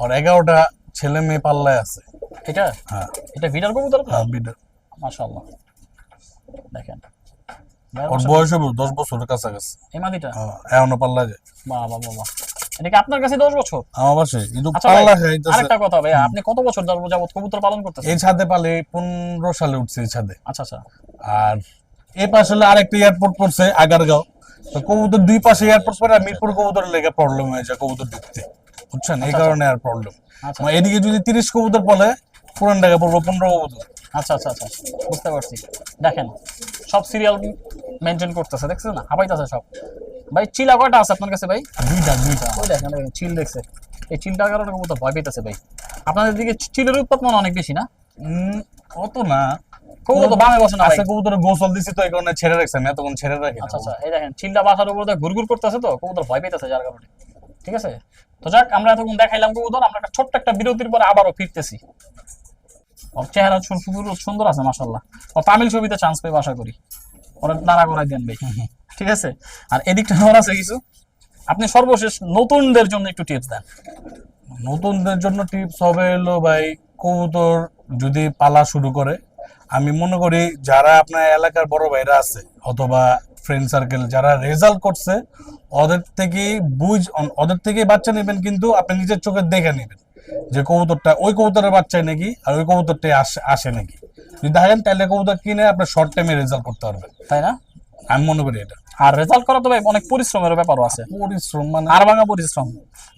ওর এগারোটা ছেলে মেয়ে পাল্লায় আছে। এটা? হ্যাঁ। এটা ভিডার কবুতর হ্যাঁ বিডার মাশাআল্লাহ। দেখেন। ওর বয়স হবে দশ বছরের কাছাকাছি। এই মাদিটা হ্যাঁ, এখনও পাল্লা যায়। বাহ বাহ বাহ। এটা কি আপনার কাছে দশ বছর? আমার পাশে কিন্তু আচ্ছা পাল্লা খাইতেছে আরেকটা কথা ভাই আপনি কত বছর যাবত যাবত কবুতর পালন করতেছেন? এই ছাদে পালে পনেরো সালে উঠছে এই ছাদে। আচ্ছা আচ্ছা। আর এই পাশে হলো আরেকটা এয়ারপোর্ট পড়ছে আগারগাঁও। তো কবুতর দুই পাশে এয়ারপোর্ট পড়ে আর মিরপুর কবুতরের লেগে প্রবলেম হয়েছে কবুতর ঢুকতে। বুঝছেন? এই কারণে আর প্রবলেম আচ্ছা এদিকে যদি তিরিশ কবুতর পলে পুরান টাকা পড়ব পনেরো কবুতর। আচ্ছা আচ্ছা আচ্ছা। বুঝতে পারছি। দেখেন সব সিরিয়াল মেনটেন করতেছে দেখছেন না? হাবাইতেছে সব। ভাই চিলা কয়টা আছে আপনার কাছে ভাই? দুইটা দুইটা। ওই দেখেন দেখেন, চিল দেখছে। এই চিলটার কারণে কবুতর ভয় পেতেছে ভাই। আপনাদের দিকে চিলের উৎপাদ মনে অনেক বেশি না? অত না। কবুতর তো বামে বসে না ভাই? আচ্ছা কবুতর গোসল দিছি তো এই কারণে ছেড়ে রাখছি আমি এতক্ষণ ছেড়ে রাখি আচ্ছা আচ্ছা। এই দেখেন চিলটা বাসার উপর ঘুরঘুর করতেছে তো কবুতর ভয় পেতেছে যার কারণে। ঠিক আছে? তো যাক, আমরা এতক্ষণ দেখাইলাম কবুতর আমরা একটা ছোট্ট একটা বিরতির পরে আবারও ফিরতেছি। ওর চেহারা সুন্দর আছে মাসাল্লাহ ও তামিল ছবিতে চান্স পেয়ে আশা করি। ওরা নাড়া করাই দেন ভাই। ঠিক আছে? আর এদিকটা আমার আছে কিছু। আপনি সর্বশেষ নতুনদের জন্য একটু টিপস দেন। নতুনদের জন্য টিপস হবে এলো ভাই, কবুতর যদি পালা শুরু করে, আমি মনে করি যারা আপনার এলাকার বড় ভাইরা আছে, অথবা ফ্রেন্ড সার্কেল যারা রেজাল্ট করছে ওদের থেকে বুঝ ওদের থেকে বাচ্চা নেবেন কিন্তু আপনি নিজের চোখে দেখে নেবেন যে কবুতরটা ওই কবুতরের বাচ্চায় নাকি আর ওই কবুতরটাই আসে আসে নাকি। যদি দেখেন তাহলে কবুতর কিনে আপনার শর্ট টাইমে রেজাল্ট করতে পারবেন। তাই না? আমি মনে করি এটা। আর রেজাল্ট করা তো ভাই অনেক পরিশ্রমের ব্যাপারও আছে। পরিশ্রম মানে আর ভাঙা পরিশ্রম।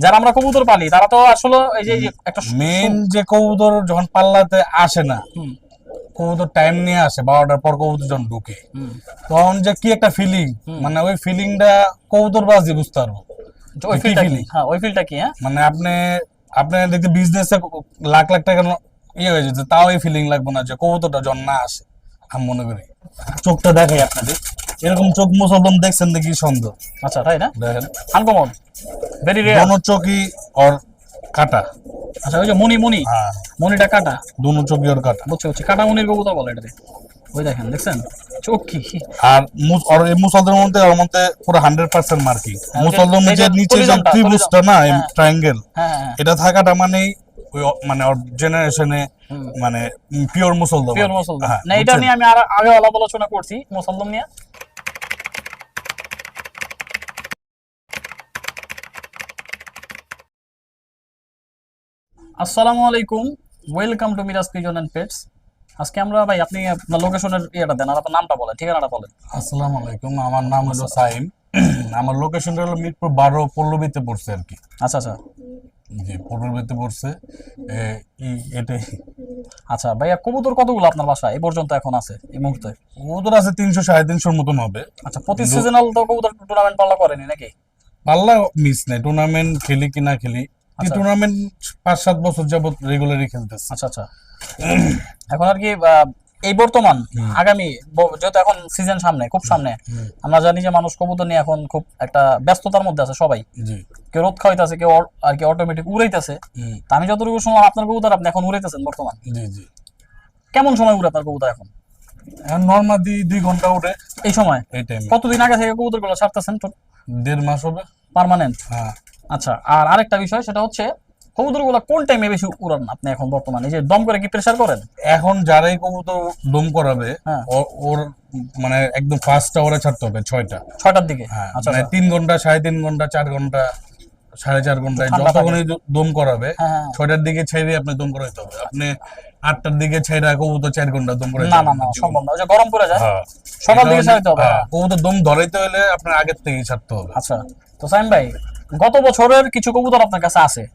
যারা আমরা কবুতর পালি তারা তো আসলে এই যে একটা মেন যে কবুতর যখন পাল্লাতে আসে না কবুতর টাইম নিয়ে আসে বারোটার পর কবুতর যখন ঢুকে তখন যে কি একটা ফিলিং মানে ওই ফিলিংটা কবুতর বাজি বুঝতে পারব। ওই কি ফিলটা কি? হ্যাঁ ওই ফিলটা কি হ্যাঁ? মানে আপনি আপনি দেখতে বিজনেসে লাখ লাখ টাকা ইয়ে হয়ে যেতে তাও এই ফিলিং লাগবে না যে কবুতরটা যখন না আসে আমি মনে করি। চোখটা দেখাই আপনাদের। এরকম চোখ মুসলমান দেখছেন দেখি সন্দেহ। আচ্ছা তাই না? দেখেন। আনকমন ভেরি রেয়ার চোখই ওর কাটা। আচ্ছা ওই যে মনি মনি। হ্যাঁ। মনিটা কাটা। দোনো ওর কাটা। বুঝছি বুঝছি কাটা মনির কবুতর বলে এটাতে ওই দেখেন দেখছেন? চোখ আর এই মুসলদের মধ্যে ওর মধ্যে পুরো হান্ড্রেড পার্সেন্ট মার্কিং। মুসলদের এই যে যে নিচে যে ত্রিভুজটা না হ্যাঁ। ট্রায়াঙ্গেল হ্যাঁ হ্যাঁ এটা থাকাটা ওই মানে ওর জেনারেশনে মানে পিওর মুসলমান পিওর হ্যাঁ, না এটা নিয়ে আমি আর আগে আলাপ আলোচনা করছি মুসলমান নিয়ে। আসসালামু আলাইকুম। Welcome to Miraj pigeon and pets আজকে আমরা ভাই আপনি আপনার লোকেশনের ইয়েটা দেন আর আপনার নামটা বলেন ঠিকানাটা বলেন। আসসালামু আলাইকুম আমার নাম হলো সাইম। আমার লোকেশনটা হলো মিরপুর বারো পল্লবীতে পড়ছে আর কি। আচ্ছা আচ্ছা। জি পল্লবীতে পড়ছে। এ, এটাই আচ্ছা ভাইয়া কবুতর কতগুলো আপনার বাসায়? এই পর্যন্ত এখন আছে এই মুহূর্তে। ওদের আছে তিনশো সাড়ে তিনশোর মতন হবে। আচ্ছা প্রতি সিজনাল তো কবুতর টুর্নামেন্ট পাল্লা করেনি নাকি? পাল্লা মিস নেই টুর্নামেন্ট খেলি কি না খেলি আচ্ছা। টুর্নামেন্ট পাঁচ সাত বছর যাবত রেগুলারই খেলতেছে। আচ্ছা আচ্ছা। এখন আর কি এই বর্তমান আগামী যেহেতু এখন সিজন সামনে খুব সামনে আমরা জানি যে মানুষ কবুতর নিয়ে এখন খুব একটা ব্যস্ততার মধ্যে আছে সবাই। কেউ রোদ খাওয়াইতেছে কেউ আর কি অটোমেটিক উড়াইতেছে। তা আমি যতটুকু শুনলাম আপনার কবুতর আপনি এখন উড়াইতেছেন বর্তমান? জি জি। কেমন সময় উড়ে আপনার কবুতর এখন? এখন নর্মালি দুই ঘণ্টা উঠে এই সময়? এই টাইমে কতদিন আগে থেকে কবুতরগুলো ছাড়তেছেন? দেড় মাস হবে। পার্মানেন্ট হ্যাঁ। আচ্ছা আর আরেকটা বিষয় সেটা হচ্ছে কবুতরগুলো কোন টাইমে বেশি উড়ান আপনি এখন বর্তমানে? যে দম করে কি প্রেসার করেন? এখন যারাই কবুতর দম করাবে হ্যাঁ। ওর মানে একদম ফার্স্ট আওয়ারে ছাড়তে হবে ছয়টা। ছয়টার দিকে? হ্যাঁ আচ্ছা মানে তিন ঘণ্টা সাড়ে তিন ঘণ্টা চার ঘণ্টা সাড়ে চার ঘন্টায় যতক্ষণই দম করাবে হ্যাঁ। ছয়টার দিকে ছেড়ে আপনি দম করাইতে হবে। আপনি আটটার দিকে ছেড়ে কবুতর চার ঘণ্টা দম করাইতে না না না সম্ভব না। গরম পড়ে যায় সকাল দিকে ছাড়তে হবে। কবুতর দম ধরাইতে হলে আপনার আগের থেকেই ছাড়তে হবে। আচ্ছা। তো সাইম ভাই গত বছরের কিছু কবুতর আপনার কাছে আছে?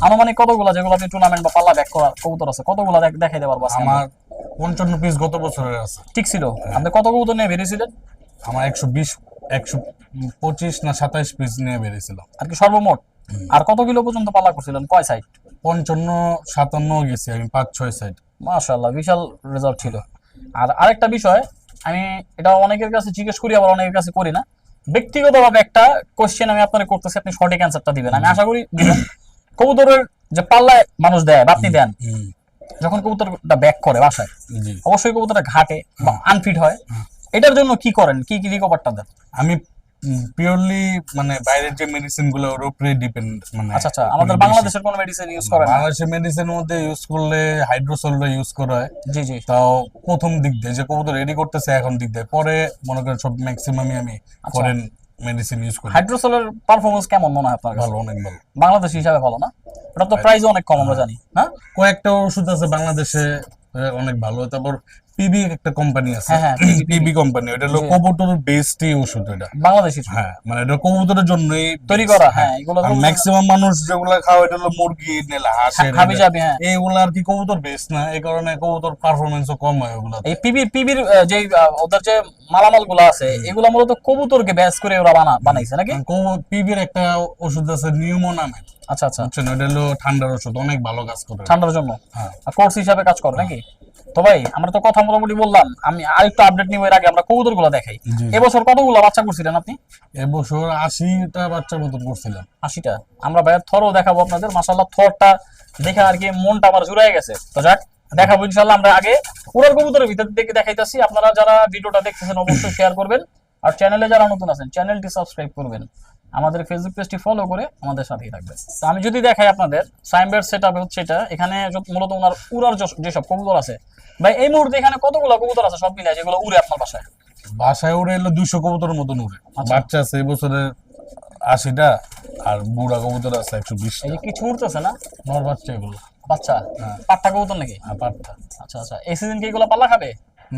আনুমানিক কতগুলা? যেগুলো আপনি টুর্নামেন্ট বা পাল্লা ব্যাক করা কবুতর আছে? কতগুলা দেখ- দেখাই দেবার বাস আমার পঞ্চান্ন পিস গত বছরের আছে। ঠিক ছিল? আপনি কত কবুতর নিয়ে বেরিয়েছিলেন? আমার একশো বিশ একশো পঁচিশ না সাতাইশ পিস নিয়ে বেরিয়েছিলাম আর কি সর্বমোট? আর কত কিলো পর্যন্ত পাল্লা করছিলেন? কয় সাইড পঞ্চান্ন সাতান্ন গেছি আমি পাঁচ ছয় সাইড মাশাআল্লাহ বিশাল রেজাল্ট ছিল। আর আরেকটা বিষয় আমি এটা অনেকের কাছে জিজ্ঞেস করি আবার অনেকের কাছে করি না। ব্যক্তিগতভাবে একটা কোশ্চেন আমি আপনাকে করতেছি আপনি সঠিক অ্যান্সারটা দিবেন। আমি আশা করি দিবেন। কবুতরের যে পাল্লায় মানুষ দেয় বা আপনি দেন। যখন কবুতরটা ব্যাক করে বাসায় অবশ্যই কবুতরটা ঘাটে বা আনফিট হয়। এটার জন্য কি করেন? কি কি রিকভারটা দেন? আমি পিওরলি মানে বাইরের যে মেডিসিনগুলো ওর উপরে ডিপেন্ড মানে আচ্ছা আচ্ছা আমাদের বাংলাদেশের কোনো মেডিসিন ইউজ করে না? বাংলাদেশের মেডিসিনের মধ্যে ইউজ করলে হাইড্রোসলটা ইউজ করা হয়। জি জি। তাও প্রথম দিক দিয়ে যে কবুতর রেডি করতেছে এখন দিক দিয়ে। পরে মনে করেন সব ম্যাক্সিমামই আমি। ফরেন মেডিসিন ইউজ করি। হাইড্রোসোলের পারফরমেন্স কেমন মনে হয় আপনার ভালো অনেক ভালো। বাংলাদেশ হিসাবে ভালো না? ওটা তো প্রাইস অনেক কম আমরা জানি হ্যাঁ কয়েকটা ওষুধ আছে বাংলাদেশে অনেক ভালো। তারপর পিবি একটা কোম্পানি আছে। হ্যাঁ, হ্যাঁ, পিবি কোম্পানি ওটা হলো কবুতর বেস্টই ওষুধ এটা। বাংলাদেশি হ্যাঁ মানে এটা কবুতরের জন্যই তৈরি করা হ্যাঁ এগুলো ম্যাক্সিমাম মানুষ যেগুলো খাওয়া এটা হলো মুরগি নেলা হাঁসের হাবি যাবি হ্যাঁ। এইগুলো আর কি কবুতর বেস্ট না এই কারণে কবুতর পারফরমেন্সও কম হয় ওগুলো এই পিবির পিবির যে ওদের যে মালামালগুলো আছে এগুলো মূলত কবুতরকে ব্যাস করে ওরা বানা বানাইছে নাকি? পিবির একটা ওষুধ আছে নিউমো নামের আচ্ছা আচ্ছা। বুঝছেন ওটা হলো ঠান্ডার ওষুধ অনেক ভালো কাজ করে। ঠান্ডার জন্য? হ্যাঁ। কোর্স হিসাবে কাজ করে নাকি? তো ভাই আমরা তো কথা মোটামুটি বললাম। আমি আরেকটু আপডেট নিব এর আগে আমরা কবুতরগুলো দেখাই এবছর কতগুলো বাচ্চা করছিলেন আপনি? এবছর আশিটা বাচ্চার মতন করছিলাম। আশিটা। আমরা থরও দেখাবো আপনাদের। মাসাল্লাহ থরটা দেখে আর কি মনটা আমার জুড়াই গেছে। তো যাক দেখাবো ইনশাল্লাহ আমরা আগে। পুরার কবুতরের ভিতর থেকে দেখাইতেছি। আপনারা যারা ভিডিওটা দেখতেছেন অবশ্যই শেয়ার করবেন। আর চ্যানেলে যারা নতুন আছেন চ্যানেলটি সাবস্ক্রাইব করবেন। আমাদের ফেসবুক পেজটি ফলো করে আমাদের সাথেই থাকবেন। তো আমি যদি দেখাই আপনাদের সাইমবের সেট আপ হচ্ছে এটা। এখানে মূলত ওনার উড়ার যেসব কবুতর আছে। ভাই এই মুহূর্তে এখানে কতগুলো কবুতর আছে সব মিলে যেগুলো উড়ে আপনার বাসায়? বাসায় উড়ে এলো দুইশো কবুতরের মতন উড়ে। আচ্ছা। বাচ্চা আছে এবছরের আশিটা আর বুড়া কবুতর আছে একশো বিশটা। এই কিছু উড়তেছে না? নর বাচ্চা এগুলো। বাচ্চা? হ্যাঁ। পাট্টা কবুতর নাকি? আর পাটটা। আচ্ছা আচ্ছা। এই সিজন কি এগুলো পাল্লা খাবে?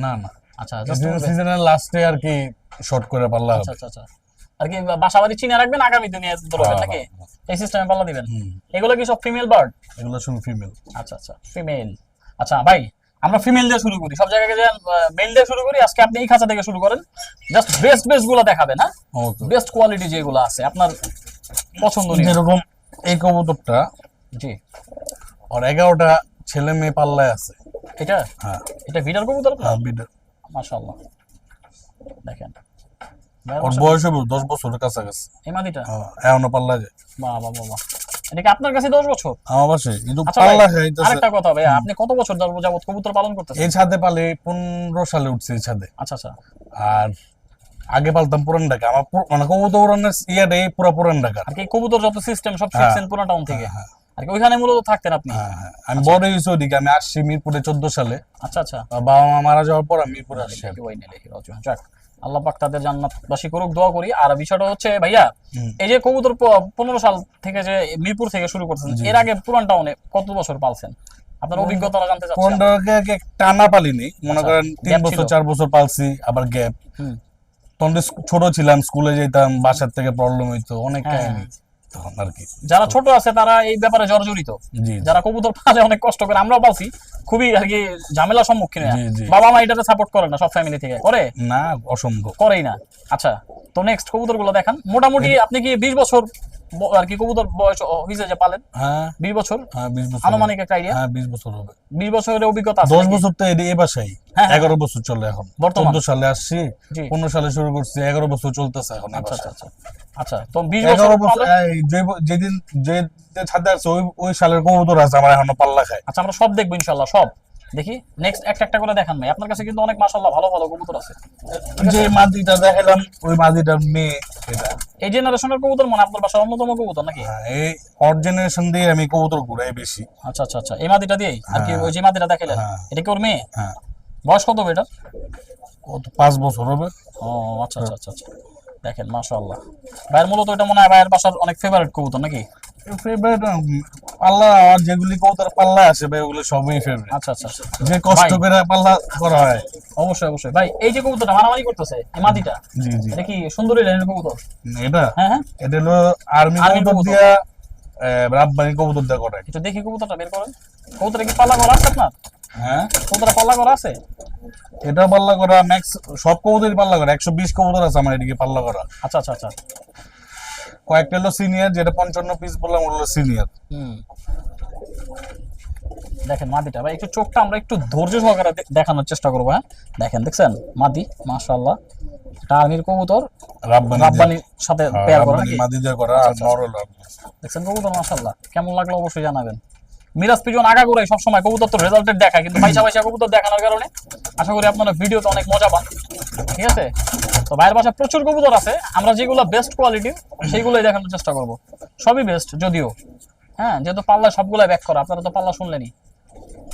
না না। আচ্ছা। সিজনের লাস্টে আর কি শর্ট করে পারলা আচ্ছা আচ্ছা আচ্ছা। আর কি বাসা বাড়ি চিনে রাখবেন আগামী দিনে ধরবেন হ্যাঁ, নাকি? হ্যাঁ, এই সিস্টেমে পাল্লা দিবেন। এগুলো কি সব ফিমেল বার্ড এগুলো শুধু ফিমেল আচ্ছা আচ্ছা ফিমেল আচ্ছা ভাই আমরা ফিমেল দিয়ে শুরু করি। সব জায়গায় যে মেল দিয়ে শুরু করি। আজকে আপনি এই খাঁচা থেকে শুরু করেন। জাস্ট বেস্ট বেস্টগুলো দেখাবেন হ্যাঁ? বেস্ট কোয়ালিটি যেগুলো আছে আপনার পছন্দনীয়। যেরকম এই কবুতরটা জি। আর এগারোটা ছেলে মেয়ে পাল্লায় আছে। এটা? হ্যাঁ। এটা ভিডার কবুতর? হ্যাঁ, বিড- মাশাআল্লাহ। দেখেন। ওর বয়স হবে দশ বছরের কাছাকাছি। এই মাদিটা হ্যাঁ, এখনও পাল্লা যায়। বাহ বাহ। এটা কি আপনার কাছে দশ বছর? আমার কিন্তু আচ্ছা পাল্লা আরেকটা কথা ভাই আপনি কত বছর ধরে যাবত কবুতর পালন করতেছেন? এই ছাদে পালে পনেরো সালে উঠছে এই ছাদে। আচ্ছা আচ্ছা। আর আগে পালতাম পুরান ঢাকা। আমার মানে কবুতর উড়ানের ইয়াটা এই পুরা পুরান ঢাকা। আর কি কবুতর যত সিস্টেম সব হ্যাঁ। শিখছেন পুরো টাউন থেকে। আর কি ওইখানে মূলত থাকতেন আপনি? হ্যাঁ, হ্যাঁ। আমি বড় হয়েছি ওদিকে আমি আসছি মিরপুরে চোদ্দ সালে। আচ্ছা আচ্ছা। বাবা মা মারা যাওয়ার পর আমি মিরপুরে আসছি নিয়ে রচনা। যাক আল্লাহ পাক তাদের জান্নাতবাসী করুক দোয়া করি। আর বিষয়টা হচ্ছে ভাইয়া এই যে কবুতর পনেরো সাল থেকে যে মিরপুর থেকে শুরু করছেন এর আগে পুরান টাউনে কত বছর পালছেন? আপনার অভিজ্ঞতাটা জানতে চাচ্ছি। পনেরোকে টানা পালিনি। মনে আচ্ছা, করেন তিন বছর চার বছর পালছি আবার গ্যাপ। তখন ছোট ছিলাম স্কুলে যেতাম বাসার থেকে প্রবলেম হইতো অনেক হ্যাঁ, কাহিনী। তখন আর কি। যারা ছোট আছে তারা এই ব্যাপারে জর্জরিত। যারা কবুতর পালে অনেক কষ্ট করে আমরাও পালছি। খুবই আর কি ঝামেলার সম্মুখীন। বাবা মা এটাতে সাপোর্ট করে না সব ফ্যামিলি থেকে। করে? না অসম্ভব। করেই না। আচ্ছা তো নেক্সট কবুতরগুলো দেখান। মোটামুটি আপনি কি বিশ বছর আর কি কবুতর বয়স হয়েছে যে পালেন? হ্যাঁ। বিশ বছর? হ্যাঁ বিশ বছর। আনুমানিক একটা আইডিয়া হ্যাঁ বিশ বছর হবে। বিশ বছরের অভিজ্ঞতা দশ? বছর তো এ- এ বাসাই হ্যাঁ, হ্যাঁ। এগারো বছর চলে এখন। বর্তমান। চোদ্দ সালে আসছি পনেরো সালে শুরু করছি এগারো বছর চলতেছে এখন আচ্ছা আচ্ছা আচ্ছা। তো বিশ বছর যেদিন যে যে ছাদে আছে ওই ওই সালের কবুতর আছে আমার এখনও পাল্লা খায়। আচ্ছা আমরা সব দেখব ইনশাল্লাহ সব। দেখি নেক্সট একটা একটা করে দেখান ভাই। আপনার কাছে কিন্তু অনেক ভালো ভালো কবুতর আছে। যে মাদিটা দেখালাম ওই মাদিটার মেয়ে এটা। এই জেনারেশনের কবুতর মানে আপনার বাসার অন্যতম কবুতর নাকি? হ্যাঁ, এই জেনারেশন দিয়ে আমি কবুতর ঘুরাই বেশি। আচ্ছা আচ্ছা আচ্ছা। এই মাদিটা দিয়েই? আর কি হ্যাঁ। ওই যে মাদিটা দেখালেন হ্যাঁ। এটা কি ওর মেয়ে? হ্যাঁ। বয়স কত হবে এটার? কত? পাঁচ বছর হবে। ও আচ্ছা আচ্ছা আচ্ছা আচ্ছা। দেখেন মাশাআল্লাহ। ভাইয়ের মূলত এটা মনে হয় ভাইয়ের বাসার অনেক ফেভারিট কবুতর নাকি? ফেভারিট পাল্লা আর যেগুলি কবুতর পাল্লা আছে ভাই ওগুলো সবই ফেভারিট আচ্ছা আচ্ছা আচ্ছা। যে কষ্ট করে পাল্লা করা হয়। অবশ্যই অবশ্যই। ভাই এই যে কবুতরটা মারামারি করতেছে এই মাদিটা জি জি। এটা কি সুন্দরী লাইনের কবুতর? এটা? হ্যাঁ হ্যাঁ। এটা হলো আর্মি কবুতর কবুতর। দিয়া রাব্বানি কবুতর দিয়া করা একটু দেখি কবুতরটা বের করেন। কবুতরে কি পাল্লা করা আছে আপনার? হ্যাঁ। কবুতরে পাল্লা করা আছে? এটা পাল্লা করা ম্যাক্স সব কবুতরই পাল্লা করা একশো বিশ কবুতর আছে আমার এদিকে পাল্লা করা। আচ্ছা আচ্ছা আচ্ছা। কয়েকটা হলো সিনিয়র যেটা পঞ্চান্ন পিস বললাম ওগুলো হলো সিনিয়র দেখেন মাদিটা ভাই একটু চোখটা আমরা একটু ধৈর্য সহকারে দেখানোর চেষ্টা করব হ্যাঁ? দেখেন দেখছেন? মাদি মাশাআল্লাহ। কবুতর রাব্বানির সাথে হ্যাঁ, পেয়ার করা নাকি? মাদি দিয়ে করা আর নর হলো দেখছেন কবুতর মাশাআল্লাহ। কেমন লাগল অবশ্যই জানাবেন। মিরাজ পিজন আগা করে সবসময় কবুতর তো রেজাল্টের দেখায় কিন্তু পয়সা পয়সা কবুতর দেখানোর কারণে আশা করি আপনারা ভিডিওতে অনেক মজা পান। ঠিক আছে? তো ভাইয়ের বাসায় প্রচুর কবুতর আছে। আমরা যেগুলো বেস্ট কোয়ালিটির সেইগুলোই দেখানোর চেষ্টা করব। সবই বেস্ট যদিও। হ্যাঁ যেহেতু পাল্লা সবগুলাই ব্যাক করা আপনারা তো পাল্লা শুনলেনই।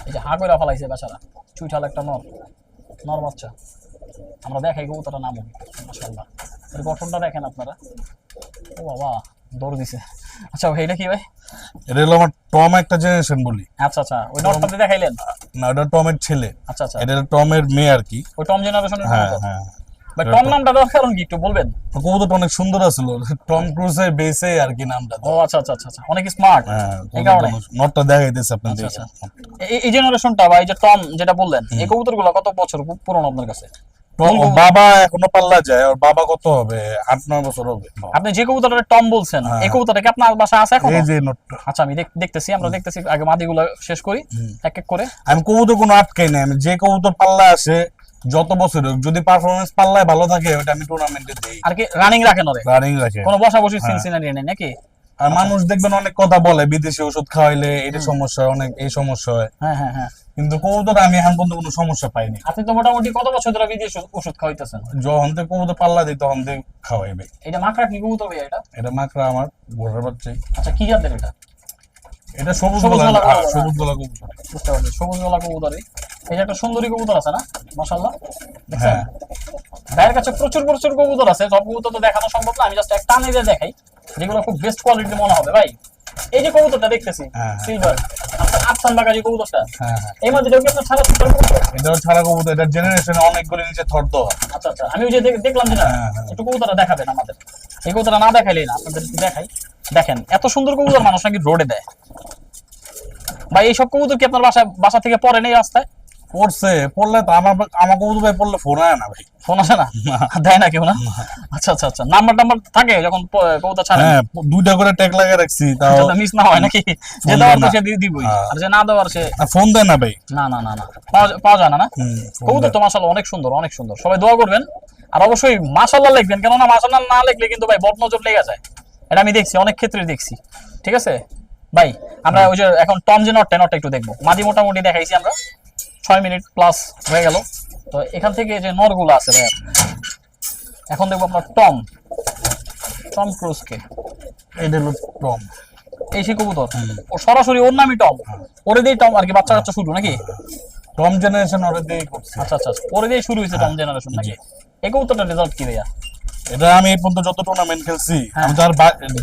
এই যে হা করে ফেলাইছে বেচারা চুইঠাল একটা নর নর বাচ্চা। আমরা দেখাই কবুতরটা নামও মাশাআল্লাহ। এর গঠনটা দেখেন আপনারা। ও বাবা দৌড় দিছে। আচ্ছা ভাই এটা কি ভাই? এটা হলো আমার টম একটা জেনারেশন বলি। আচ্ছা আচ্ছা। ওই নটটাতে দেখাইলেন? না ওটা টমের ছেলে। আচ্ছা আচ্ছা। এটা টমের মেয়ে আর কি। ওই টম জেনারেশনের হ্যাঁ হ্যাঁ। টম নামটা দেওয়ার কারণ কি একটু বলবেন? কবুতরটা অনেক সুন্দর আছিল। টম ক্রুজের বেসে আর কি নামটা। ও আচ্ছা আচ্ছা আচ্ছা আচ্ছা। অনেক স্মার্ট হ্যাঁ এই কারণে। নটটা দেখাইতেছে আপনি আচ্ছা, এই- জেনারেশনটা বা এই যে টম যেটা বললেন এই কবুতরগুলো কত বছর পুরনো আপনার কাছে? বাবা এখনও পাল্লা যায় ওর বাবা কত হবে? আট নয় বছর হবে। আপনি যে কবুতরটা টম বলছেন হ্যাঁ। এই কবুতরটা কি আপনার বাসা আছে এখন? এই যে আচ্ছা আমি দেখতেছি আমরা দেখতেছি আগে মাদিগুলো শেষ করি এক এক করে। আমি কবুতর কোনো আটকাই নাই আমি যে কবুতর পাল্লা আসে যত বছর হোক যদি পারফরমেন্স পাল্লায় ভালো থাকে ওটা আমি টুর্নামেন্টে দিই। আর কি রানিং রাখেন ওরে রানিং রাখে। কোনো বসা বসি। সিনসিনারি নেই নাকি? আর মানুষ দেখবেন অনেক কথা বলে বিদেশি ওষুধ খাওয়াইলে এটা সমস্যা অনেক এই সমস্যা হয়। হ্যাঁ হ্যাঁ হ্যাঁ। কিন্তু কবুতর আমি এখন পর্যন্ত কোনো সমস্যা পাইনি। আপনি তো মোটামুটি কত বছর ধরে বিদেশ ওষুধ খাওয়াইতেছেন? যখন থেকে কবুতর পাল্লা দিই তখন থেকে খাওয়াইবে এটা মাকড়া কি কবুতর ভাইয়া এটা? এটা মাকড়া আমার ঘোড়ার বাচ্চাই। আচ্ছা কি জাতের এটা? এটা সবুজ সবুজ গলা। সবুজ গলা কবুতর। বুঝতে পারছি সবুজ গলা কবুতরই। এই যে একটা সুন্দরী কবুতর আছে না? মাশাআল্লাহ। হ্যাঁ। ভাইয়ের কাছে প্রচুর প্রচুর কবুতর আছে। সব কবুতর তো দেখানো সম্ভব না। আমি জাস্ট একটা টানে দেখাই। যেগুলো খুব বেস্ট কোয়ালিটির মনে হবে ভাই। এই যে কবুতরটা দেখতেছি হ্যাঁ। সিলভার আপনার আফসান বাগা যে কবুতরটা। হ্যাঁ হ্যাঁ। এই মধ্যে কি আপনার ছাড়া সুপার কবুতর? এটাও ছাড়া কবুতর। এটার জেনারেশনে অনেকগুলো নিচে আচ্ছা আচ্ছা। আমি ওই যে দেখলাম যে না। একটু কবুতরটা দেখাবেন আমাদের। এই কবুতরটা না দেখাইলেই না আপনাদের দেখাই। দেখেন এত সুন্দর কবুতর মানুষ নাকি রোডে দেয়। ভাই এইসব কবুতর কি আপনার বাসা বাসা থেকে পরে নেই রাস্তায়? পড়ছে পড়লে তো আমার আমার কবুতর ভাই পড়লে ফোন আয় না ভাই। ফোন আসে না? দেয় না কেউ না? আচ্ছা আচ্ছা আচ্ছা। নাম্বার টাম্বার থাকে যখন কবুতর ছাড়ে। হ্যাঁ দুইটা করে ট্যাগ লাগিয়ে রাখছি তাও মিস না হয় নাকি? যে দেওয়ার তো সে দিয়ে দিবই। হ্যাঁ। আর যে না দেওয়ার সে ফোন দেয় না ভাই। না না না না। পাওয়া যায় না না? কবুতর তো মাশাআল্লাহ অনেক সুন্দর অনেক সুন্দর। সবাই দোয়া করবেন। আর অবশ্যই মাশাআল্লাহ লিখবেন কেননা মাশাআল্লাহ না লিখলে কিন্তু ভাই বদ নজর লেগে যায়। এটা আমি দেখছি অনেক ক্ষেত্রে দেখছি। ঠিক আছে? ভাই আমরা ওই যে এখন টম যে নটটা নটটা একটু দেখব। মাদি মোটামুটি দেখাইছি আমরা। ছয় মিনিট প্লাস হয়ে গেল। তো এখান থেকে যে নরগুলো আছে ভাই এখন দেখব আপনার টম। টম ক্রুজকে। এটা হলো টম। এই সেই কবুতর। ও সরাসরি ওর নামই টম। ওরে দিয়ে টম আর কি বাচ্চা কাচ্চা শুরু নাকি? টম জেনারেশন ওরে দিয়ে করছে। আচ্ছা আচ্ছা আচ্ছা। ওরে দিয়ে শুরু হয়েছে টম জেনারেশন নাকি? এই কবুতরটার রেজাল্ট কি ভাইয়া? এটা আমি এই পর্যন্ত যত টুর্নামেন্ট খেলছি হ্যাঁ। আমি তো আর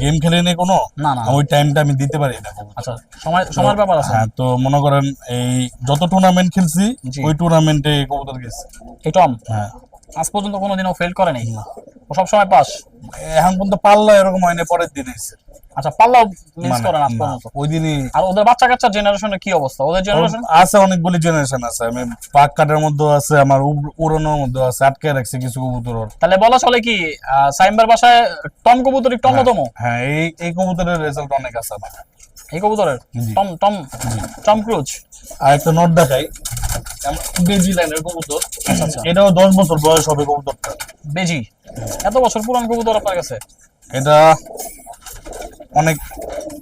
গেম খেলি কোনো না, না। ওই টাইমটা আমি দিতে পারি না আচ্ছা সময় সময়ের ব্যাপার আছে। হ্যাঁ তো মনে করেন এই যত টুর্নামেন্ট খেলছি ওই টুর্নামেন্টে কবুতর গেছি। এই টম হ্যাঁ। আজ পর্যন্ত কোনোদিনও ফেল করে নাই ও সব সময় পাস? এখন পর্যন্ত পাল্লা এরকম হয়নি পরের দিন এসে আচ্ছা পাল্লাও মিস মানে, করে না আজ না, পর্যন্ত ওই দিনই আর ওদের বাচ্চা জেনারেশনের কি অবস্থা? ওদের জেনারেশন আছে অনেকগুলি জেনারেশন আছে। আমি পাক কাটার মধ্যে আছে আমার উড়ানোর মধ্যে আছে আটকে রাখছি কিছু কবুতর তাহলে বলা চলে কি সাইমবার বাসায় টম কবুতর অন্যতম? হ্যাঁ এই এই কবুতরের রেজাল্ট অনেক আছে আমার। এই কবুতরের? Tom Tom Tom Cruise? আর একটা নট দেখাই। আমার বেজি লাইনের কবুতর। আচ্ছা। এটাও দশ বছর বয়স হবে কবুতরটা বেজি? এত বছর পুরান কবুতর আপনার কাছে? এটা অনেক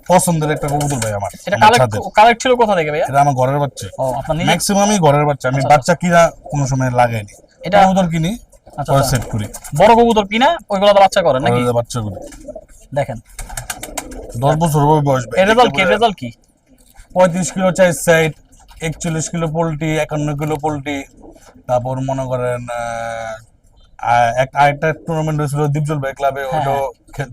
পছন্দের একটা কবুতর ভাই আমার এটা কালেক্ট কালেক্ট ছিল কোথা থেকে ভাইয়া? এটা আমার ঘরের বাচ্চা। ও ম্যাক্সিমামই ঘরের বাচ্চা। আমি আচ্ছা, বাচ্চা কিনা কোনো সময় লাগাইনি। এটা- কবুতর কিনি আচ্ছা, আচ্ছা। সেট করি। বড় কবুতর কিনা ওইগুলো বাচ্চা করেন নাকি? বাচ্চা করি। দেখেন। দশ বছর হবে বয়স এর রেজাল্ট কি? রেজাল্ট কি? পঁয়ত্রিশ কিলো চাই সাইড একচল্লিশ কিলো পোলট্রি একান্ন কিলো পোলট্রি। তারপর মনে করেন আরেকটা টুর্নামেন্ট হয়েছিল দীপজল ভাই ক্লাবে হ্যাঁ, ওটাও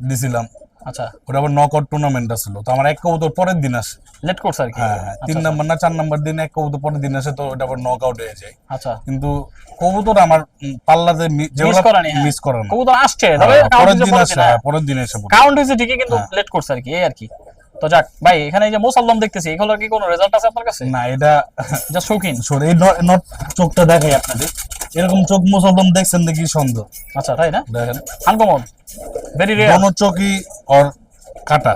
দিছিলাম। আচ্ছা। ওটা আবার নক আউট টুর্নামেন্ট আসলো তো আমার এক কবুতর পরের দিন আসে। লেট করছে আর কি? হ্যাঁ হ্যাঁ তিন আচ্ছা, নাম্বার না চার নাম্বার দিন এক কবুতর পরের দিন আসে তো ওটা আবার নক আউট হয়ে যায়। আচ্ছা। কিন্তু কবুতর আমার পাল্লাতে মি- যেগুলো করেনি, হ্যাঁ। মিস করে না। কবুতর আসছে তবে হ্যাঁ, পরের দিন আসে হ্যাঁ। পরের দিন এসে। কাউন্ট হয়েছে ঠিকই কিন্তু। লেট করছে আর কি এই আর কি। তো যাক ভাই এখানে এই যে মোসাল্লাম দেখতেছি এগুলোর কি কোনো রেজাল্ট আছে আপনার কাছে? না এটা যা শৌখিন এই নট চোখটা দেখাই আপনাদের। এরকম চোখ মুসলমান দেখছেন দেখি সন্দেহ। আচ্ছা তাই না? দেখেন। আনকমন। ভেরি রেয়ার দোনো চোখই ওর কাটা।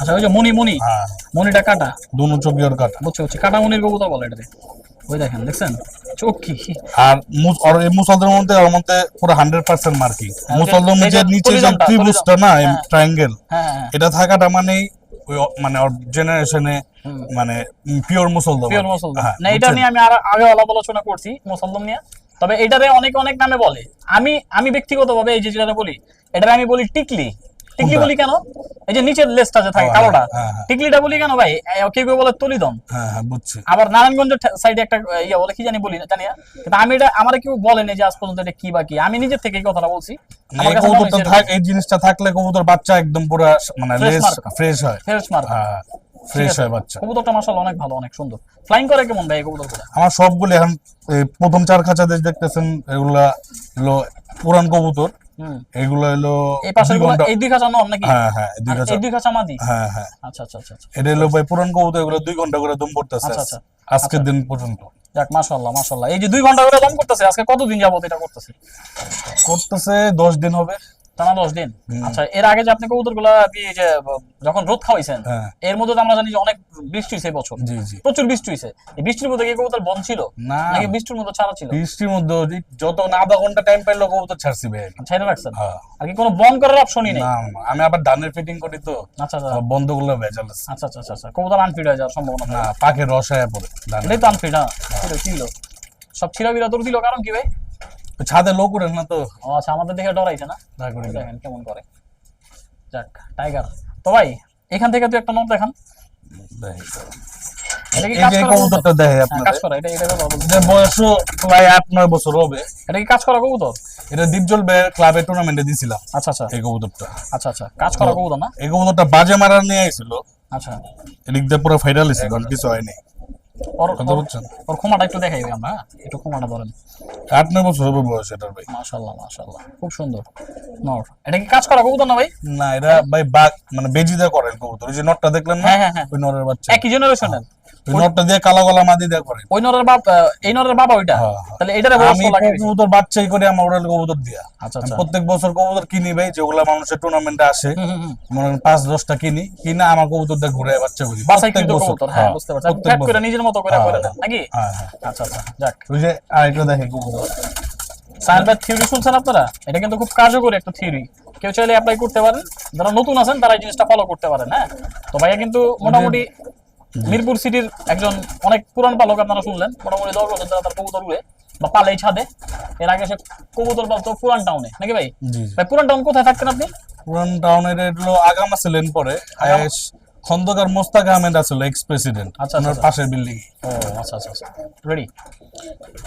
আচ্ছা ওই যে মনি মনি। হ্যাঁ। মনিটা কাটা? দোনো চোখই ওর কাটা। বুঝছি বুঝছি। কাটা মনির কবুতর বলে এটাতে। ওই দেখেন দেখছেন? চোখ কি? আর এই মুসলদের মধ্যে ওর মধ্যে পুরো হান্ড্রেড পার্সেন্ট মার্কিং। হ্যাঁ, মুসলদের এই যে নিচে যে ত্রিভুজটা না। ট্রায়াঙ্গেল হ্যাঁ। এটা থাকাটা মানে ওর জেনারেশনে মানে পিওর মুসলদ পিওর মুসলমান না এটা নিয়ে আমি আর আগে আলাপ আলোচনা করছি মুসলমান নিয়ে। তবে এটারে অনেক অনেক নামে বলে। আমি আমি ব্যক্তিগতভাবে এই যে যেটা বলি এটারে আমি বলি টিকলি। টিকলি বলি কেন? এই যে নিচের লেজটা যে থাকে কালোটা। হ্যাঁ, হ্যাঁ। টিকলিটা বলি কেন ভাই? কেউ কেউ বলে তলিদম। হ্যাঁ হ্যাঁ বুঝছি। আবার নারায়ণগঞ্জের সাইডে একটা ইয়ে বলে কি জানি বলি না জানি না। কিন্তু আমি এটা আমার কেউ বলেনি যে আজ পর্যন্ত এটা কি বা কি। আমি নিজের থেকে এই কথাটা বলছি। এই মনে কবুতরটা এই জিনিসটা থাকলে কবুতর বাচ্চা একদম পুরো মানে মার্কা। ফ্রেশ হয়। ফ্রেশ মার্ক হ্যাঁ ফ্রেশ হয় বাচ্চা। কবুতরটা মাশাআল্লাহ অনেক ভালো অনেক সুন্দর। ফ্লাইং করে কেমন ভাই এই কবুতরগুলো? আমার সবগুলো এখন এই প্রথম চার খাঁচা যে দেখতেছেন এগুলা হলো পুরান কবুতর। এগুলো হলো এই দুই গুলো ঘন্টা- এই দুই খাঁচা নর নাকি? হ্যাঁ হ্যাঁ দুই খাঁচা দুই খাঁচা মাদি? হ্যাঁ হ্যাঁ। আচ্ছা আচ্ছা আচ্ছা আচ্ছা। এটা হলো ভাই পুরান কবুতর এগুলো দুই ঘণ্টা করে দম আচ্ছা, আচ্ছা। আজকের দিন পর্যন্ত। যাক মাশাআল্লাহ মাশাআল্লাহ। এই যে দুই ঘণ্টা করে দম করতেছে আজকে কতদিন যাবত এটা করতেছে? করতেছে দশ দিন হবে। টানা দশ দিন। আচ্ছা এর আগে যে আপনি কবুতরগুলা আপনি যে যখন রোদ খাওয়াইছেন হ্যাঁ। এর মধ্যে তো আমরা জানি যে অনেক বৃষ্টি হয়েছে বছর। প্রচুর বৃষ্টি হয়েছে বৃষ্টির মধ্যে কি কবুতর বন্ধ ছিল? না। নাকি বৃষ্টির মধ্যে ছাড়া ছিল? বৃষ্টির মধ্যে যত না আধা ঘণ্টা টাইম পাইলো কবুতর ছাড়ছি ভাই। ছেড়ে রাখছেন? হ্যাঁ। আর কি কোনো বন্ধ করার অপশনই নেই? না আমি আবার ধানের ফিটিং করি তো। আচ্ছা আচ্ছা। আবার বন্ধগুলো ভেজাল আচ্ছা আচ্ছা আচ্ছা আচ্ছা। কবুতর আনফিট হয়ে যাওয়ার সম্ভাবনা না পাখে রস হয়ে পড়ে এটাই তো আনফিট হ্যাঁ। ছিল ছিল। সব ছিঁড়া বিরা তোর দিল কারণ কি ভাই? ছাদে লোক উঠে না তো? আচ্ছা আমাদের দেখে ডরাইছে না? তা করি। দেখেন কেমন করে? যাক টাইগার তো ভাই এখান থেকে তুই একটা নোট দেখান। হ্যাঁ, আচ্ছা আচ্ছা। আচ্ছা আচ্ছা। কাজ করা কবুতর না? এই বাজে মারা নিয়ে আইছিল। আচ্ছা। এদিক দিয়ে পুরো ফাইনাল হয়েছে কিছু হয়নি। ওর কথা বুঝছেন ওর ক্ষমাটা একটু দেখাই আমরা? একটু ক্ষমাটা ধরেন। আট নয় বছর হবে বয়স এটার ভাই। মাশাআল্লাহ মাশাআল্লাহ খুব সুন্দর। নর। এটা কি কাজ করা কবুতর না ভাই? না এটা ভাই বাঘ মানে বেজিদা করেন কবুতর। ওই যে নটটা দেখলেন না? হ্যাঁ হ্যাঁ হ্যাঁ। ওই নরের বাচ্চা। একই জেনারেশনের নটটা দিয়ে কালা গলা মাদি দিয়ে করেন ওই নরের বাপ এই নরের বাবা ওইটা? হ্যাঁ, হ্যাঁ। তাহলে এটারে আমি কবুতর বাচ্চাই করে আমার ওরাল কবুতর দিয়া। আচ্ছা আচ্ছা। প্রত্যেক বছর কবুতর কিনি ভাই যেগুলা মানুষের টুর্নামেন্টে আসে। মনে পাঁচ দশটা কিনি কিনা আমার কবুতর দিয়ে ঘুরে বাচ্চা করি। প্রত্যেক বছর। হ্যাঁ বুঝতে পারছি। করে নিজের মতো করে নাকি? হ্যাঁ আচ্ছা আচ্ছা যাক। ওই যে আরেকটা দেখে কবুতর। সায়েন্স থিওরি শুনছেন আপনারা? এটা কিন্তু খুব কার্যকরী একটা থিওরি কেউ চাইলে অ্যাপ্লাই করতে পারেন। যারা নতুন আছেন তারা এই জিনিসটা ফলো করতে পারেন হ্যাঁ? তো ভাইয়া কিন্তু মোটামুটি মিরপুর সিটির একজন অনেক পুরান পালক আপনারা শুনলেন মোটামুটি দশ বছর ধরে তার কবুতর উড়ে বা পালে ছাদে। এর আগে সে কবুতর পালতো পুরান টাউনে নাকি ভাই? পুরান টাউন কোথায় থাকতেন আপনি? পুরান টাউনের হলো আগামা ছিলেন পরে আগামা? আয়েশ খন্দকার মোস্তাক আহমেদ আসলে এক্স প্রেসিডেন্ট আচ্ছা, ওনার আচ্ছা। পাশের বিল্ডিং ও আচ্ছা আচ্ছা আচ্ছা। রেডি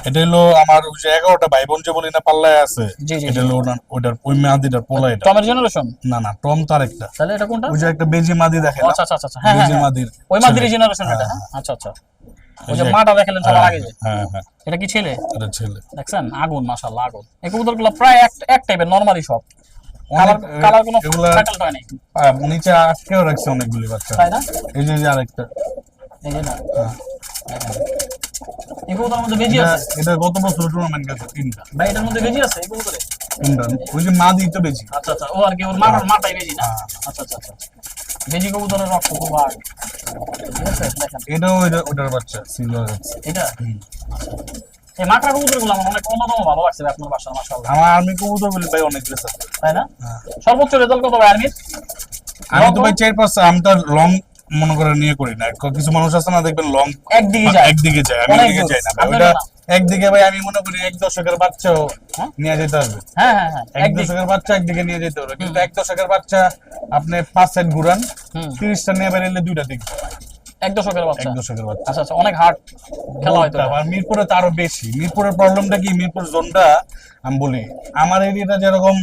এটা হলো আমার ওই যে এগারোটা ভাই বোন যে বলি না পাল্লায় আছে এটা হলো ওনার ওটার ওই মাদিটার পোলা এটা। টমের জেনারেশন না না টম তার একটা। তাহলে এটা কোনটা? ওই যে একটা বেজি মাদি দেখে আচ্ছা আচ্ছা আচ্ছা হ্যাঁ হ্যাঁ, বেজি হ্যাঁ। মাদির ওই মাদিরি। জেনারেশন এটা হ্যাঁ, হ্যাঁ? আচ্ছা আচ্ছা। ওই যে মাটা দেখালেন সবার হ্যাঁ, আগে হ্যাঁ হ্যাঁ। এটা কি ছেলে? এটা ছেলে। দেখছেন? আগুন মাশাআল্লাহ আগুন। এই কবুতরগুলো প্রায় এক এক টাইপের নরমালি সব। কালার কোনো হয় নাই। নিচে আটকেও রাখছে অনেকগুলি বাচ্চা। তাই না? এই যে আরেকটা। এই যে না। হ্যাঁ। এই কবুতরের মধ্যে বেজি এটা আছে? এটা গত বছর টুর্নামেন্ট গেছে তিনটা। ভাই এটার মধ্যে বেজি আছে? এই কবুতরে? তিনটা। ওই যে মাদি তো বেশি আচ্ছা আচ্ছা। ও আর কি ওর মাটার মাটাই বেজি না? হ্যাঁ। আচ্ছা আচ্ছা আচ্ছা বেজি কবুতরের রক্ত খুব আর ঠিক আছে দেখেন। এটাও ওইটা- ওটার বাচ্চা সিলভার এটা? আচ্ছা। এই মাকড়া কবুতরগুলো আমার অনেক অন্যতম ভালো লাগছে আপনার বাসার মাশাআল্লাহ। আমার আর্মি ভাই অনেক লেস তাই না? হ্যাঁ। সর্বোচ্চ রেজাল্ট কত ভাই আর্মির? আমি তো ভাই চার পাঁচ আমি তো লং মনে করে নিয়ে করি না। কিছু মানুষ আছে না দেখবেন লং একদিকে যায়। একদিকে যায় আমি একদিকে যাই না ওটা একদিকে ভাই আমি মনে করি এক দশকের বাচ্চাও হ্যাঁ? নিয়ে যেতে হবে হ্যাঁ হ্যাঁ এক দশকের বাচ্চা একদিকে নিয়ে যেতে হবে কিন্তু এক দশকের বাচ্চা আপনি পাঁচ সাইড ঘুরান তিরিশটা নিয়ে বেরোলে দুইটা দিক এক দশকের এক দশকের বাচ্চা। আচ্ছা আচ্ছা অনেক হার্ড খেলা হয়তো আর মিরপুরে তো আরও বেশি। মিরপুরের প্রবলেমটা কি? মিরপুর জোনটা আমি বলি আমার এরিয়াটা যেরকম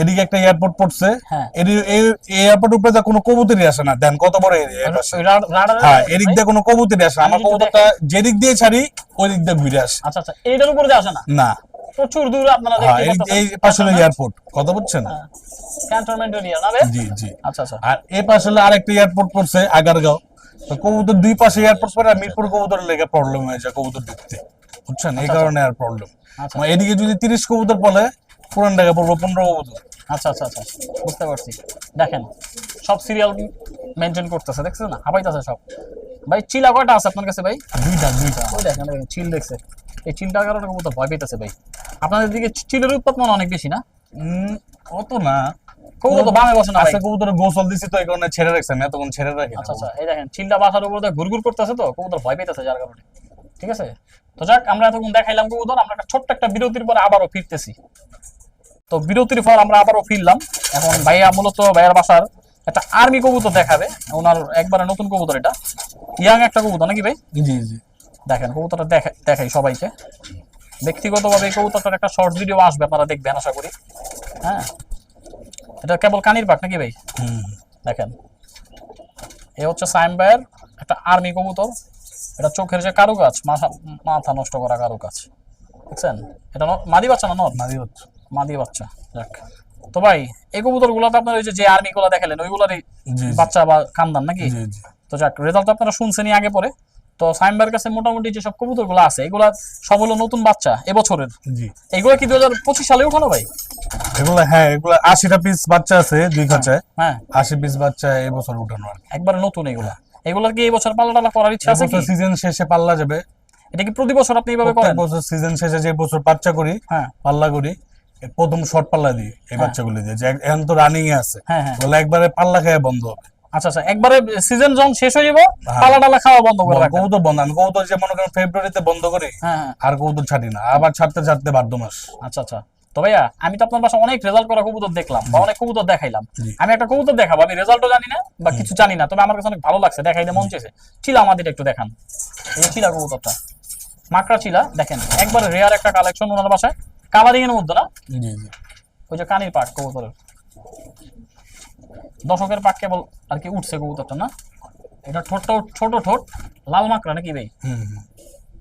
এদিকে একটা এয়ারপোর্ট পড়ছে হ্যাঁ। এই এয়ারপোর্ট উপরে যা কোনো কবুতরই আসে না। দেন কত বড় হ্যাঁ এদিক দিয়ে কোনো কবুতরই আসে আমার কবুতরটা যেদিক দিয়ে ছাড়ি ওই দিক দিয়ে ঘুরে আসে। আচ্ছা আচ্ছা এইটার উপরে আসে না? না। প্রচুর দূর আপনারা হ্যাঁ এই পাশে এয়ারপোর্ট কথা বুঝছেন? ক্যান্টনমেন্ট এরিয়া না জি জি। আচ্ছা আচ্ছা। আর এই পাশে আরেকটা এয়ারপোর্ট পড়ছে আগারগাঁও। তো কবুতর দুই পাশে এয়ারপোর্ট পড়ে আর মিরপুর কবুতরের লেগে প্রবলেম হয়ে যায় কবুতর ঢুকতে। বুঝছেন? এই কারণে আর প্রবলেম আচ্ছা। এদিকে যদি তিরিশ কবুতর পলে পুরান টাকা পড়ব পনেরো কবুতর। আচ্ছা আচ্ছা আচ্ছা। বুঝতে পারছি। দেখেন সব সিরিয়াল মেনটেন করতেছে দেখছেন না? হাবাইতেছে সব। ভাই চিলা কয়টা আছে আপনার কাছে ভাই? দুইটা দুইটা। ওই দেখেন দেখেন চিল দেখছে। এই চিলটার কারণে কবুতর ভয় পেতেছে ভাই। আপনাদের দিকে চিলের উৎপাদন অনেক বেশি না? উম, অত না। কবুতর আচ্ছা কবুতর গোসল দিছি তো এই কারণে ছেড়ে রাখছি আমি এতক্ষণ ছেড়ে রাখি আচ্ছা আচ্ছা এই দেখেন চিলটা বাসার উপর ঘুরঘুর করতেছে তো কবুতর ভয় পেতেছে যার কারণে। ঠিক আছে? তো যাক আমরা এতক্ষণ দেখাইলাম কবুতর আমরা একটা ছোট্ট একটা বিরতির পরে আবারও ফিরতেছি। তো বিরতির পর আমরা আবারও ফিরলাম এখন ভাইয়া মূলত ভাইয়ার বাসার একটা আর্মি কবুতর দেখাবে ওনার একবারে নতুন কবুতর এটা। ইয়াং একটা কবুতর নাকি ভাই? জি জি দেখেন কবুতরটা দেখা দেখাই সবাইকে। ব্যক্তিগতভাবে এই কবুতরটার একটা শর্ট ভিডিও আসবে আপনারা দেখবেন আশা করি। হ্যাঁ? এটা কেবল কানির পাক নাকি ভাই? দেখেন। এ হচ্ছে সাইম ভাইয়ের একটা আর্মি কবুতর। এটা চোখের যে কারুকাজ মাথা মাথা নষ্ট করা কারুকাজ। দেখছেন? এটা ন- মাদি বাচ্চা না নর? মারি হচ্ছে মাদি বাচ্চা যাক। তো ভাই এই কবুতর তো আপনার ওই যে আর্মি গুলো দেখালেন ওইগুলোরই বাচ্চা বা কান্দান নাকি? তো যাক রেজাল্ট আপনারা শুনছেনই আগে পরে। তো সাইমবার কাছে মোটামুটি যেসব কবুতরগুলো আছে এগুলা সব হলো নতুন বাচ্চা এবছরের। জি। এগুলো কি দুই হাজার পঁচিশ সালে উঠানো ভাই? এগুলো হ্যাঁ এগুলো আশিটা পিস বাচ্চা আছে দুই খাঁচায়। হ্যাঁ। আশি পিস বাচ্চা এবছর উঠানো আর একবারে নতুন এগুলা। এগুলোর কি এই বছর পাল্লা টাল্লা করার ইচ্ছা আছে কি? সিজন শেষে পাল্লা যাবে। এটা কি প্রতি বছর আপনি এইভাবে করেন? বছর সিজন শেষে যে বছর বাচ্চা করি হ্যাঁ। পাল্লা করি প্রথম শর্ট পাল্লা দিই এই বাচ্চাগুলি দিয়ে। যে এখন তো রানিং এ আছে। হ্যাঁ হ্যাঁ। একবারে পাল্লা খেয়ে বন্ধ হবে। আচ্ছা আচ্ছা একবারে সিজন যখন শেষ হয়ে যাব হ্যাঁ। পালা টালা খাওয়া বন্ধ করে কবুতর বন্ধ আমি কবুতর যে মনে করেন ফেব্রুয়ারিতে বন্ধ করি হ্যাঁ হ্যাঁ। আর কবুতর ছাড়ি না আবার ছাড়তে ছাড়তে বাধ্য মাস আচ্ছা আচ্ছা। তো ভাইয়া আমি তো আপনার বাসা অনেক রেজাল্ট করা কবুতর দেখলাম বা অনেক কবুতর দেখাইলাম। আমি একটা কবুতর দেখাবো আমি রেজাল্টও জানি না বা কিছু জানি না তবে আমার কাছে অনেক ভালো লাগছে দেখাইতে মন চেয়েছে চিলা আমাদের একটু দেখান। চিলা কবুতরটা। মাকড়া চিলা দেখেন একবারে রেয়ার একটা কালেকশন ওনার বাসায়। কালারিং এর মধ্যে না? ওই যে কানির পাট কবুতরের। দশকের পাট কেবল আর কি উঠছে কবুতরটা না? এটা ঠোঁটটা ছোট ঠোঁট লাল মাকড়া নাকি ভাই।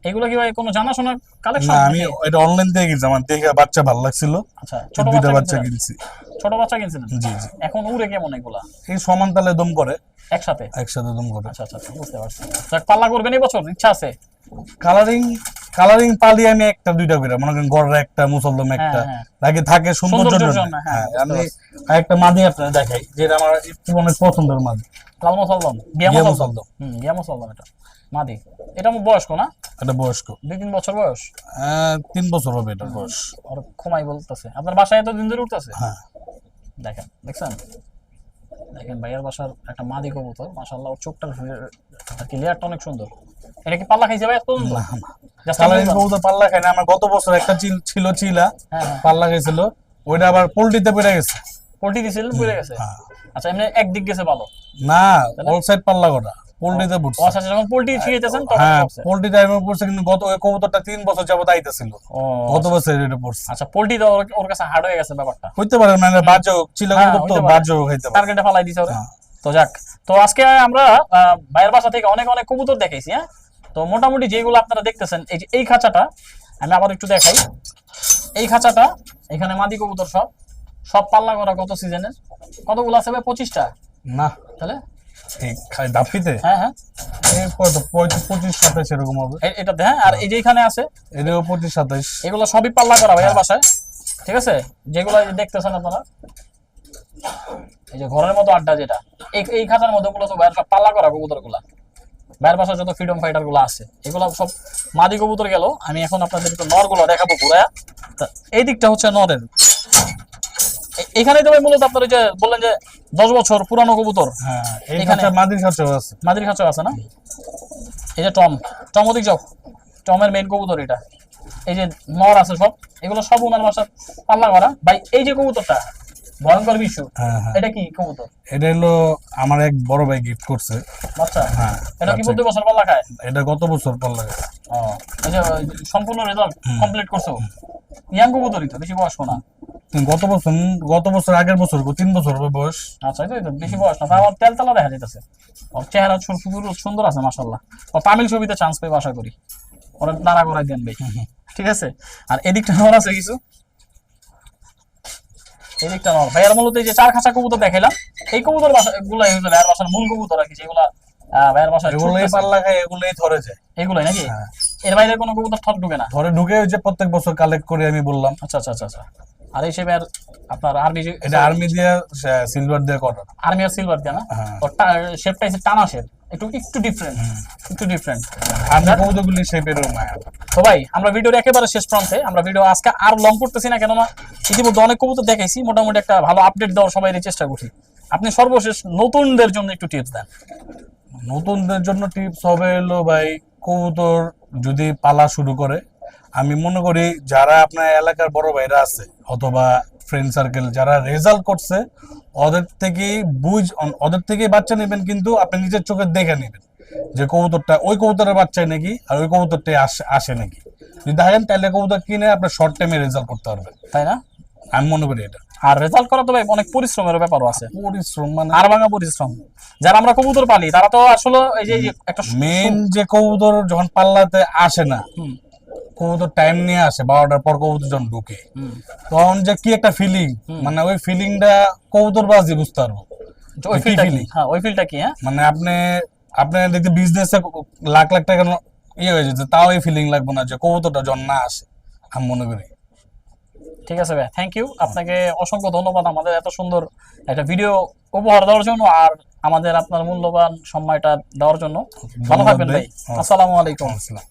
এগুলো কি ভাই কোনো জানাশোনা কালেকশন আমি এটা অনলাইন থেকে কিনছি আমার দেখে বাচ্চা ভালো লাগছিল। আচ্ছা ছোট দুইটা বাচ্চা? কিনছি। ছোট বাচ্চা কিনছিলেন? জি জি। এখন উড়ে কেমন এগুলা? এই সমান তালে দম করে। একসাথে? একসাথে দম করে। আচ্ছা আচ্ছা আচ্ছা, বুঝতে পারছি। পাল্লা করবেন এই বছর ইচ্ছা আছে? কালারিং কালারিং পালি আমি একটা দুইটা করে মনে করেন গড়ের একটা মুসলদম একটা হ্যাঁ। নাকি থাকে সৌন্দর্যের সৌন্দর্যের জন্য। হ্যাঁ, হ্যাঁ আমি একটা মাদি আপনার দেখাই যেটা আমার একটু অনেক পছন্দের মাদি। লাল মসলদম বিয়া মুসলদম। হুম বিয়া মসলদম এটা মাদি। এটা আমার বয়স্ক না? এটা বয়স্ক। দুই তিন বছর বয়স? তিন বছর হবে এটা বয়স। আর ক্ষমাই বলতেছে। আপনার বাসায় এত দিন ধরে উঠতেছে? হ্যাঁ। দেখেন দেখছেন? দেখেন ভাইয়ার বাসার একটা মাদি কবুতর মাশাআল্লাহ ওর চোখটার ভে- আর কি লেয়ারটা অনেক সুন্দর। এটা কি পাল্লা খাইছে ভাই? না। কালারিং কবুতর পাল্লা খায় না। আমার গত বছর একটা চিল ছিল চিলা হ্যাঁ হ্যাঁ। পাল্লা গেছিল ওইটা আবার পোল্ট্রিতে পড়ে গেছে। পোল্ট্রি দিছিল পড়ে গেছে? হ্যাঁ। আচ্ছা এমনি একদিক গেছে ভালো? না অল সাইড পাল্লা করা পোল্ট্রিতে পড়ছে। আচ্ছা আচ্ছা, যখন পোল্ট্রি শিখেছেন তখন হ্যাঁ পোল্ট্রি টাইমে পড়ছে কিন্তু গত ওই কবুতরটা তিন বছর যাবত আইতেছিল। গত বছর এটা পড়ছে। আচ্ছা পোল্ট্রি তো ওর- কাছে হার্ড হয়ে গেছে ব্যাপারটা। হইতে পারে মানে চিলা কবুতর তো হইতে পারে। বাজও খাইতে টার্গেটে ফালাই দিছে ওরে। তো যাক। তো আজকে আমরা ভাইয়ের বাসা থেকে অনেক অনেক কবুতর দেখাইছি হ্যাঁ? তো মোটামুটি যেগুলো আপনারা দেখতেছেন এই যে এই খাঁচাটা আমি আবার একটু দেখাই। এই খাঁচাটা এখানে মাদি কবুতর সব সব পাল্লা করা কত সিজনের? কতগুলো আছে ভাই? পঁচিশটা? না। তাহলে? দাপিতে হ্যাঁ হ্যাঁ। কত পঁচিশ সাতাইশ এরকম হবে। এটাতে হ্যাঁ আর এই যে এখানে আছে এটাও পঁচিশ এগুলো সবই পাল্লা করা ভাইয়ের বাসায়। ঠিক আছে? যেগুলো দেখতেছেন আপনারা। এই যে ঘরের মতো আড্ডা যেটা। এই মধ্যে গুলো তো ভাইয়ের সব পাল্লা করা কবুতরগুলা ভাইয়ের বাসায় যত ফ্রিডম ফাইটারগুলো আছে এগুলো সব মাদি কবুতর গেল। আমি এখন আপনাদের একটু নরগুলো দেখাবো ঘুরায়া এই দিকটা হচ্ছে নরের এখানে তো মূলত আপনার যে বললেন যে দশ বছর পুরানো কবুতর। হ্যাঁ এখানে- মাদির খাঁচাও আছে। মাদির খাঁচা আছে না? এই যে টম টম ওদিক যাও। টমের মেইন কবুতর এটা। এই যে নর আছে সব এগুলো সব ওনার বাসার পাল্লা করা ভাই এই যে কবুতরটা ভয়ঙ্কর হ্যাঁ হ্যাঁ। এটা কি কবুতর? এটা হলো আমার এক বড় ভাই গিফট করছে। বাচ্চা হ্যাঁ এটা কি আচ্ছা। প্রতি বছর পাল্লা খায়? এটা গত বছর পাল্লা ও সম্পূর্ণ রেজাল্ট কমপ্লিট করছ? ইয়াং কবুতরই তো বেশি বয়স্ক না। গত বছর গত বছর আগের বছর তিন বছর হবে বয়স। আচ্ছা এই তো, বেশি বয়স না। আমার তেলতলা দেখা যাইতেছে। ওর চেহারা সুন্দর আছে মাসাল্লাহ ও তামিল ছবিতে চান্স পাইবে আশা করি। ওরা নাড়া করাই দেন ভাই ঠিক আছে? আর এদিকটা আমার আছে কিছু? এদিকটা আমার ভাইয়ার মূলত এই যে চার খাঁচা কবুতর দেখাইলাম এই কবুতর গুলাই হচ্ছে ভাইয়ার বাসার মূল কবুতর আর কি যেগুলা আহ, ভাইয়ার বাসায় এগুলোই পাল্লা খায় এগুলোই ধরে যায়। এগুলাই নাকি? হ্যাঁ। এর বাইরে কোনো কবুতর ঠক ঢুকে না? ধরে ঢুকে ওই যে প্রত্যেক বছর কালেক্ট করে আমি বললাম। আচ্ছা আচ্ছা আচ্ছা আচ্ছা। আর হিসেবে আর আপনার আর্মি এটা আর্মি দিয়ে সিলভার দিয়ে করা আর্মি আর সিলভার দিয়ে না? হ্যাঁ। শেপটা হচ্ছে টানা শেপ একটু একটু ডিফারেন্ট একটু ডিফারেন্ট আর্মি কবুতরগুলি শেপের মায়া তো ভাই আমরা ভিডিওর একেবারে শেষ প্রান্তে আমরা ভিডিও আজকে আর লং করতেছি না কেননা ইতিমধ্যে অনেক কবুতর দেখাইছি মোটামুটি একটা ভালো আপডেট দেওয়ার সবাই চেষ্টা করছি। আপনি সর্বশেষ নতুনদের জন্য একটু টিপস দেন। নতুনদের জন্য টিপস হবে হলো ভাই কবুতর যদি পালা শুরু করে আমি মনে করি যারা আপনার এলাকার বড় ভাইরা আছে অথবা ফ্রেন্ড সার্কেল যারা রেজাল্ট করছে ওদের থেকে বুঝ ওদের থেকে বাচ্চা নেবেন কিন্তু আপনি নিজের চোখে দেখে নেবেন যে কবুতরটা ওই কবুতরের বাচ্চায় নাকি আর ওই কবুতরটাই আসে আসে নাকি। যদি দেখেন তাহলে কবুতর কিনে আপনি শর্ট টাইমে রেজাল্ট করতে পারবেন। তাই না? আমি মনে করি এটা। আর রেজাল্ট করা তো ভাই অনেক পরিশ্রমের ব্যাপারও আছে। পরিশ্রম মানে আর ভাঙা পরিশ্রম। যারা আমরা কবুতর পালি তারা তো আসলে এই যে একটা মেন যে কবুতর যখন পাল্লাতে আসে না কবুতর টাইম নিয়ে আসে বারোটার পর কবুতর যখন ঢুকে তখন যে কি একটা ফিলিং মানে ওই ফিলিংটা কবুতর বাজি বুঝতে পারব। ওই কি ফিলটা কি? হ্যাঁ ওই ফিলটা কি হ্যাঁ? মানে আপনি আপনি দেখতে বিজনেসে লাখ লাখ টাকা ইয়ে হয়ে যেতে তাও এই ফিলিং লাগবে না যে কবুতরটা যখন না আসে আমি মনে করি। ঠিক আছে ভাই থ্যাংক ইউ আপনাকে অসংখ্য ধন্যবাদ আমাদের এত সুন্দর একটা ভিডিও উপহার দেওয়ার জন্য আর আমাদের আপনার মূল্যবান সময়টা দেওয়ার জন্য। ভালো থাকবেন ভাই। আসসালামু আলাইকুম। আসসালাম।